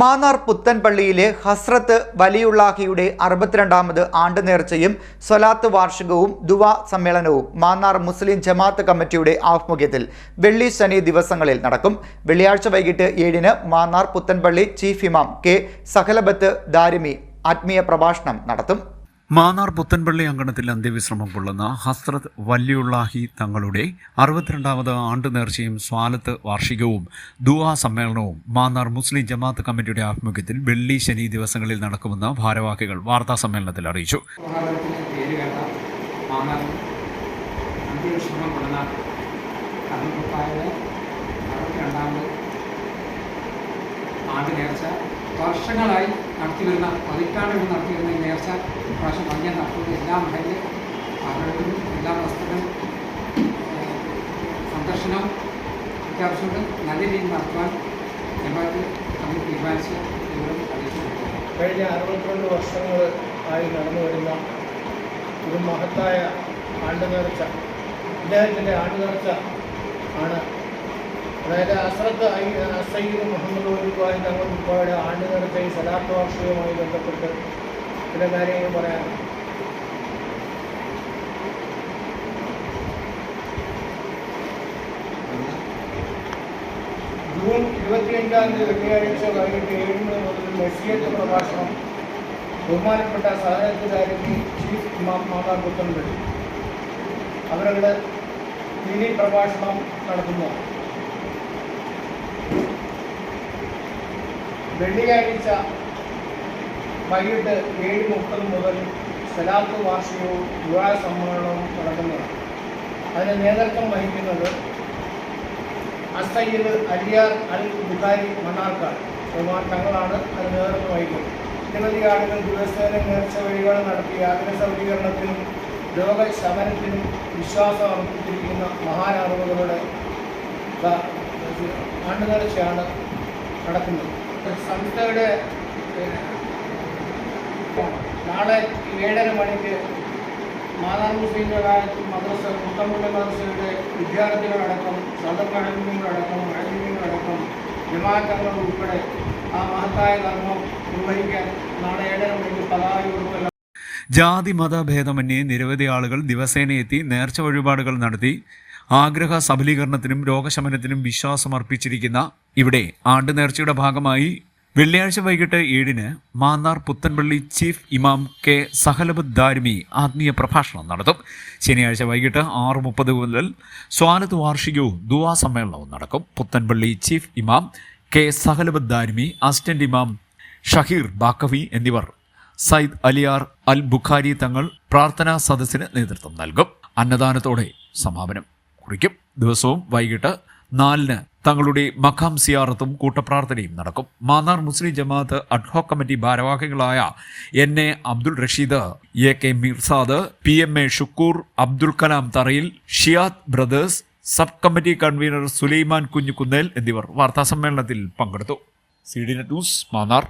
മാന്നാർ പുത്തൻപള്ളിയിലെ ഹസ്രത്ത് വലിയുള്ളാഹിയുടെ അറുപത്തിരണ്ടാമത് ആണ്ട് നേർച്ചയും സ്വലാത്ത് വാർഷികവും ദുവ സമ്മേളനവും മാന്നാർ മുസ്ലിം ജമാഅത്ത് കമ്മിറ്റിയുടെ ആഭിമുഖ്യത്തിൽ വെള്ളി ശനി ദിവസങ്ങളിൽ നടക്കും. വെള്ളിയാഴ്ച വൈകിട്ട് ഏഴിന് മാന്നാർ പുത്തൻപള്ളി ചീഫ് ഇമാം കെ സഹലബത്ത് ദാരിമി ആത്മീയ പ്രഭാഷണം നടത്തും. മാന്നാർ പുത്തൻപള്ളി അങ്കണത്തിൽ അന്ത്യവിശ്രമം കൊള്ളുന്ന ഹസ്രത് വല്യുള്ളാഹി തങ്ങളുടെ അറുപത്തിരണ്ടാമത് ആണ്ട് നേർച്ചയും സ്വാലത്ത് വാർഷികവും ദുവാ സമ്മേളനവും മാന്നാർ മുസ്ലിം ജമാഅത്ത് കമ്മിറ്റിയുടെ ആഭിമുഖ്യത്തിൽ വെള്ളി ശനി ദിവസങ്ങളിൽ നടക്കുമെന്ന് ഭാരവാഹികൾ വാർത്താ സമ്മേളനത്തിൽ അറിയിച്ചു. ആണ്ട് നേർച്ച വർഷങ്ങളായി നടത്തിവരുന്ന പതിറ്റാണ്ടുകൾ നടത്തിവരുന്ന ഈ നേർച്ച പ്രാവശ്യം ഭംഗിയ നടത്തുന്ന എല്ലാ മഹലിലും അവരുടെയും എല്ലാ വസ്തുക്കളും സന്ദർശനം അത്യാവശ്യമുണ്ട് നല്ല രീതിയിൽ നടത്തുവാൻ ഞങ്ങൾക്ക് നമ്മൾ തീരുമാനിച്ച് അറിയിച്ചു കഴിഞ്ഞ അറുപത്തിരണ്ട് വർഷങ്ങൾ ആയി നടന്നു വരുന്ന ഒരു മഹത്തായ ആണ്ടുനേർച്ച ഇദ്ദേഹത്തിന്റെ ആണ്ടുനേർച്ച ആണ് അതായത് അസ്രത്ത് ഐ അസൈദ് മുഹമ്മദ് ഒരുപാട് തങ്ങൾ ഉൾപ്പെടെ ആണ്ട് നടത്ത ഈ സലാത്ത് വാർഷികവുമായി ബന്ധപ്പെട്ട് ചില കാര്യങ്ങൾ പറയാനുണ്ട്. ജൂൺ ഇരുപത്തിയഞ്ചാം തീയതി വെള്ളിയാഴ്ച വൈകിട്ട് ഏഴിന് മുതൽ മെസ്സിയത്ത് പ്രഭാഷണം ബഹുമാനപ്പെട്ട സഹായത്തിലായിരുന്നു ചീഫ് ഇമാം മാതാ പുത്തൻപള്ളി. അവരുടെ ദീനി പ്രഭാഷണം നടത്തുന്നു. വെള്ളിയാഴ്ച വൈകിട്ട് ഏഴ് മുപ്പത് മുതൽ സലാത്ത് വാർഷികവും വിവാഹ സമ്മേളനവും നടക്കുന്നതാണ്. അതിന് നേതൃത്വം വഹിക്കുന്നത് അസയ്യദ് അലിയാർ അൽ ബുഖാരി മണ്ണാർക്കാട്. ബഹുമാൻ തങ്ങളാണ് അത് നേതൃത്വം വഹിക്കുന്നത്. നിരവധി ആളുകൾ ദിവസേന നേർച്ച വഴികൾ നടത്തി ആഗ്രഹ സൗകര്യത്തിനും രോഗശമനത്തിനും വിശ്വാസം അർപ്പിച്ചിരിക്കുന്ന മഹാനറിവുകളുടെ ആണ്ട് നടക്കുന്നത്. സംസ്ഥയുടെ നാളെ ഏഴര മണിക്ക് മാതാർ മുസ്ലിം മദ്രസ മുത്തമുള്ള മദ്രസയുടെ വിദ്യാർത്ഥികളടക്കം സദർമാലിന്യങ്ങളടക്കം മാലിന്യങ്ങളടക്കം ജമാഅത്തങ്ങൾ ഉൾപ്പെടെ ആ മഹത്തായ കർമ്മം നിർവഹിക്കാൻ നാളെ ഏഴര മണിക്ക് പതാക ഉൾപ്പെടെ ജാതി മത ഭേദമന്യേ നിരവധി ആളുകൾ ദിവസേനയെത്തി നേർച്ച വഴിപാടുകൾ നടത്തി. ആഗ്രഹ സഫലീകരണത്തിനും രോഗശമനത്തിനും വിശ്വാസം അർപ്പിച്ചിരിക്കുന്ന ഇവിടെ ആണ്ട് നേർച്ചയുടെ ഭാഗമായി വെള്ളിയാഴ്ച വൈകിട്ട് ഏഴിന് മാന്നാർ പുത്തൻപള്ളി ചീഫ് ഇമാം കെ സഹലബ് ദാരിമി ആത്മീയ പ്രഭാഷണം നടത്തും. ശനിയാഴ്ച വൈകിട്ട് ആറ് മുപ്പത് മുതൽ സ്വാനത്ത് വാർഷികവും ദുവാ സമ്മേളനവും നടക്കും. പുത്തൻപള്ളി ചീഫ് ഇമാം കെ സഹലബ് ദാരിമി അസിസ്റ്റന്റ് ഇമാം ഷഹീർ ബാക്കവി എന്നിവർ സയ്യിദ് അലിയാർ അൽ ബുഖാരി തങ്ങൾ പ്രാർത്ഥനാ സദസ്സിന് നേതൃത്വം നൽകും. അന്നദാനത്തോടെ സമാപനം കുറിക്കും. ദിവസവും വൈകിട്ട് നാലിന് തങ്ങളുടെ മഖാം സിയാറത്തും കൂട്ടപ്രാർത്ഥനയും നടക്കും. മാന്നാർ മുസ്ലിം ജമാഅത്ത് അഡ്ഹോക് കമ്മിറ്റി ഭാരവാഹികളായ N A Abdul Rasheed A K Mirsad P M A Shukoor Abdul Kalam Tharayil Shiyad brothers sub committee convener Sulaiman Kunjukunnel എന്നിവർ വാർത്താസമ്മേളനത്തിൽ പങ്കെടുത്തു. C D net news Mannar.